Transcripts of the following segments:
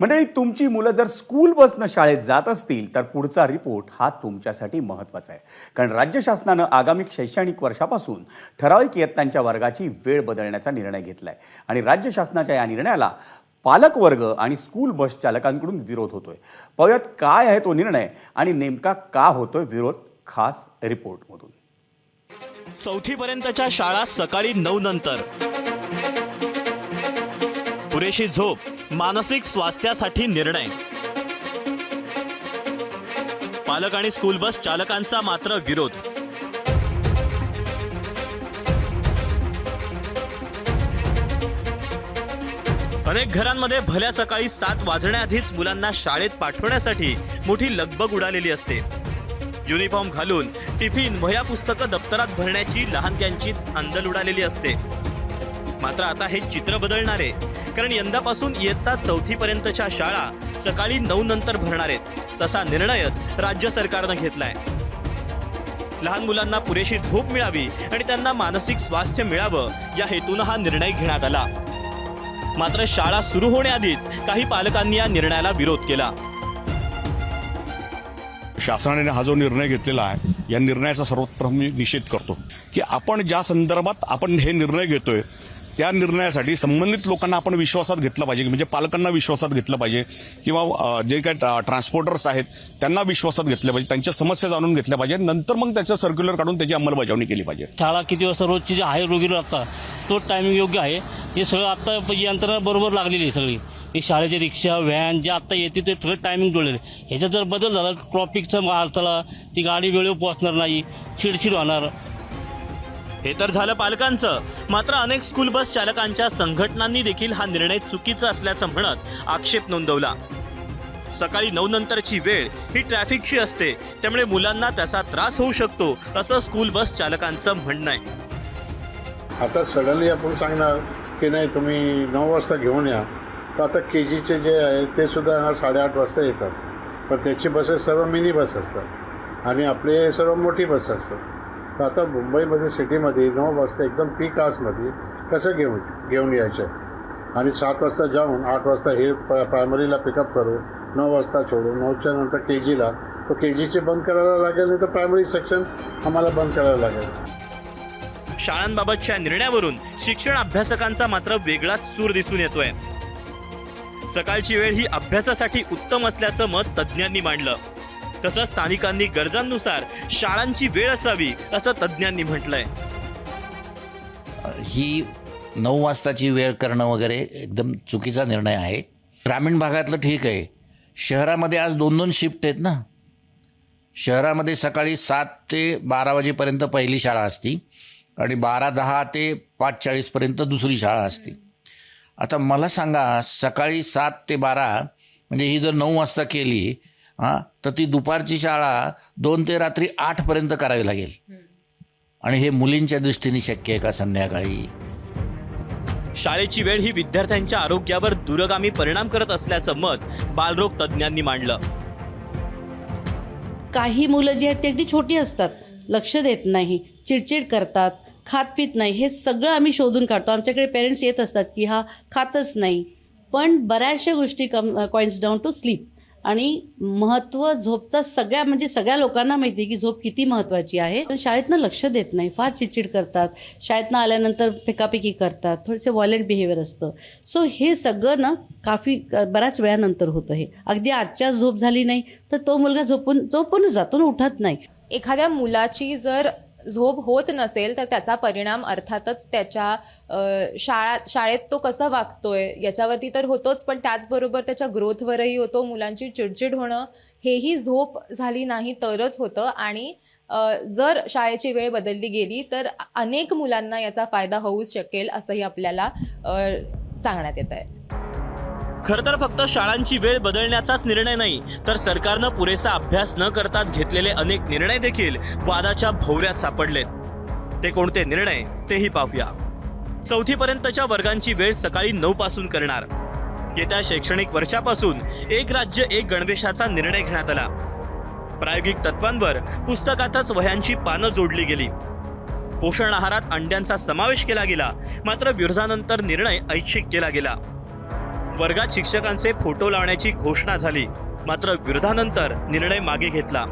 मंडळी तुमची मुलं जर स्कूल बसनं शाळेत जात असतील तर पुढचा रिपोर्ट हा तुमच्यासाठी महत्त्वाचा आहे. कारण राज्य शासनानं आगामी शैक्षणिक वर्षापासून ठराविक इयत्तांच्या वर्गाची वेळ बदलण्याचा निर्णय घेतला आहे आणि राज्य शासनाच्या या निर्णयाला पालक वर्ग आणि स्कूल बस चालकांकडून विरोध होतोय. पाहूयात काय आहे तो निर्णय आणि नेमका का होतोय विरोध खास रिपोर्टमधून चौथीपर्यंतच्या शाळा सकाळी नऊ नंतर. पुरेशी झोप मानसिक स्वास्थ्यासाठी निर्णय. पालक आणि स्कूल बस चालकांचा मात्र विरोध. अनेक घरांमध्ये भल्या सकाळी सात वाजण्याआधीच मुलांना शाळेत पाठवण्यासाठी मोठी लगबग उडालेली असते. युनिफॉर्म घालून टिफिन वह्या पुस्तकं दप्तरात भरण्याची लहानग्यांची धांदल उडालेली असते. मात्र आता हे चित्र बदलणार. आहे कारण यंदापासून इयत्ता चौथी पर्यंतच्या शाळा सकाळी नऊ नंतर भरणार आहेत. तसा निर्णयच राज्य सरकारनं घेतलाय. लहान मुलांना पुरेशी झोप मिळावी आणि त्यांना मानसिक स्वास्थ्य मिळावं या हेतून हा निर्णय घेण्यात आला. मात्र शाळा सुरू होण्याआधीच काही पालकांनी या निर्णयाला विरोध केला. शासनाने हा जो निर्णय घेतलेला आहे या निर्णयाचा सर्वप्रथम मी निषेध करतो की आपण ज्या संदर्भात आपण हे निर्णय घेतोय त्या निर्णयासाठी संबंधित लोकांना आपण विश्वासात घेतलं पाहिजे म्हणजे पालकांना विश्वासात घेतलं पाहिजे किंवा जे काही ट्रान्सपोर्टर्स आहेत त्यांना विश्वासात घेतलं पाहिजे त्यांच्या समस्या जाणून घेतल्या पाहिजे नंतर मग त्याचं सर्क्युलर काढून त्याची अंमलबजावणी केली पाहिजे. शाळा किती वाजता रोजची जी आहे रोगीला आता तो टायमिंग योग्य आहे. हे सगळं आत्ता यंत्रणा बरोबर लागलेली आहे सगळी. हे शाळेची रिक्षा व्हॅन जे आत्ता येते ते सगळं टायमिंग जुळलेलं आहे. ह्याच्यात जर बदल झाला ट्रॉफिकचा अडथळा ती गाडी वेळेवर पोहोचणार नाही चिडचिड होणार हे तर झालं पालकांचं. मात्र अनेक स्कूल बस चालकांच्या संघटनांनी देखील हा निर्णय चुकीचा असल्याचं म्हणत आक्षेप नोंदवला. सकाळी नऊ नंतरची वेळ ही ट्रॅफिकची असते. त्यामुळे मुलांना त्याचा त्रास होऊ शकतो असं स्कूल बस चालकांचं म्हणणं आहे. आता सडनली आपण सांगणार की नाही तुम्ही नऊ वाजता घेऊन या. तर आता के जीचे जे आहे ते सुद्धा ना साडेआठ वाजता येतात. पण त्याची बसेस सर्व मिनी बस असतात. आणि आपले सर्व मोठी बस असतात. तर आता मुंबईमध्ये सिटीमध्ये नऊ वाजता एकदम पीक आवर्समध्ये कसं घेऊन घेऊन यायचं? आणि सात वाजता जाऊन आठ वाजता हे प प्रायमरीला पिकअप करू नऊ वाजता सोडू नऊच्या नंतर के जीला तो के जीचे बंद करायला लागेल नाही तर प्रायमरी सेक्शन आम्हाला बंद करायला लागेल. शाळांबाबतच्या निर्णयावरून शिक्षण अभ्यासकांचा मात्र वेगळाच सूर दिसून येतोय. सकाळची वेळ ही अभ्यासासाठी उत्तम असल्याचं मत तज्ज्ञांनी मांडलं. तसंच स्थानिकांनी गरजांनुसार शाळांची वेळ असावी असं तज्ज्ञांनी म्हटलंय. ही नऊ वाजताची वेळ करणं वगैरे एकदम चुकीचा निर्णय आहे. ग्रामीण भागातलं ठीक आहे. शहरामध्ये आज दोन दोन शिफ्ट आहेत ना. शहरामध्ये सकाळी सात ते बारा वाजेपर्यंत पहिली शाळा असती आणि बारा दहा ते पाच चाळीसपर्यंत दुसरी शाळा असते. आता मला सांगा सकाळी सात ते बारा म्हणजे ही जर नऊ वाजता केली हां तर ती दुपारची शाळा दोन ते रात्री आठपर्यंत करावी लागेल. आणि हे मुलींच्या दृष्टीने शक्य आहे का संध्याकाळी? शाळेची वेळ ही विद्यार्थ्यांच्या आरोग्यावर दूरगामी परिणाम करत असल्याचं मत बालरोग तज्ज्ञांनी मांडलं. काही मुलं जी आहेत ती अगदी छोटी असतात. लक्ष देत नाही चिडचिड करतात खात पित नाही. हे सगळं आम्ही शोधून काढतो. आमच्याकडे पेरेंट्स येत असतात की हा खातच नाही. पण बऱ्याचशा गोष्टी come coins down to sleep आणि महत्त्व झोपचा सगळ्या म्हणजे सगळ्या लोकांना माहिती आहे की झोप किती महत्त्वाची आहे. पण शाळेतनं लक्ष देत नाही. फार चिडचिड करतात. शाळेतनं आल्यानंतर फेकापेकी करतात. थोडेसे वॉयलेंट बिहेवियर असतं. सो हे सगळं ना काफी बऱ्याच वेळानंतर होतं हे. अगदी आजच्या झोप झाली नाही तर तो मुलगा झोपून झोपूनच जातो ना उठत नाही. एखाद्या मुलाची जर झोप होत नसेल तर त्याचा परिणाम अर्थातच त्याच्या शाळा शाळेत तो कसा वागतोय याच्यावरती तर होतोच पण त्याचबरोबर त्याच्या ग्रोथवरही होतो. मुलांची चिडचिड होणं हेही झोप झाली नाही तरच होतं. आणि जर शाळेची वेळ बदलली गेली तर अनेक मुलांना याचा फायदा होऊ शकेल असंही आपल्याला सांगण्यात येत आहे खरं तर फक्त शाळांची वेळ बदलण्याचाच निर्णय नाही तर सरकारनं पुरेसा अभ्यास न करताच घेतलेले अनेक निर्णय देखील वादाच्या भोवऱ्यात सापडलेत. ते कोणते निर्णय तेही पाहूया. चौथी पर्यंतच्या वर्गांची वेळ सकाळी नऊ पासून करणार. येत्या शैक्षणिक वर्षापासून एक राज्य एक गणवेशाचा निर्णय घेण्यात आला. प्रायोगिक तत्वांवर पुस्तकातच वह्यांची पानं जोडली गेली. पोषण आहारात अंड्यांचा समावेश केला गेला मात्र विरोधानंतर निर्णय ऐच्छिक केला गेला. वर्गात शिक्षकांचे फोटो लावण्याची घोषणा झाली. मात्र विरोधानंतर निर्णय मागे घेतला.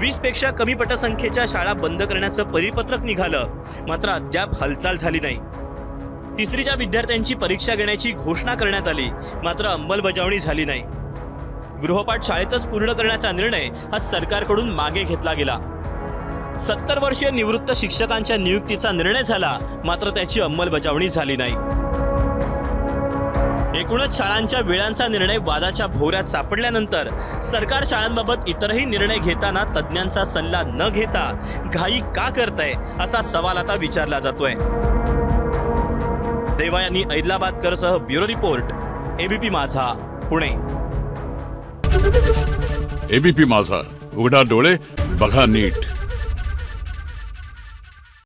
वीसपेक्षा कमी पटसंख्येच्या शाळा बंद करण्याचं परिपत्रक निघालं. मात्र अद्याप हालचाल झाली नाही. तिसरीच्या विद्यार्थ्यांची परीक्षा घेण्याची घोषणा करण्यात आली. मात्र अंमलबजावणी झाली नाही. गृहपाठ शाळेतच पूर्ण करण्याचा निर्णय हा सरकारकडून मागे घेतला गेला. सत्तर वर्षीय निवृत्त शिक्षकांच्या नियुक्तीचा निर्णय झाला. मात्र त्याची अंमलबजावणी झाली नाही. एकूणच शाळांच्या वेळांचा निर्णय वादाच्या भोवऱ्यात सापडल्यानंतर सरकार शाळांबाबत इतरही निर्णय घेताना तज्ज्ञांचा सल्ला न घेता घाई का करतय असा सवाल आता विचारला जातोय. देवा यांनी ऐदलाबादकरसह ब्युरो रिपोर्ट एबीपी माझा पुणे. एबीपी माझा उघडा डोळे बघा नीट.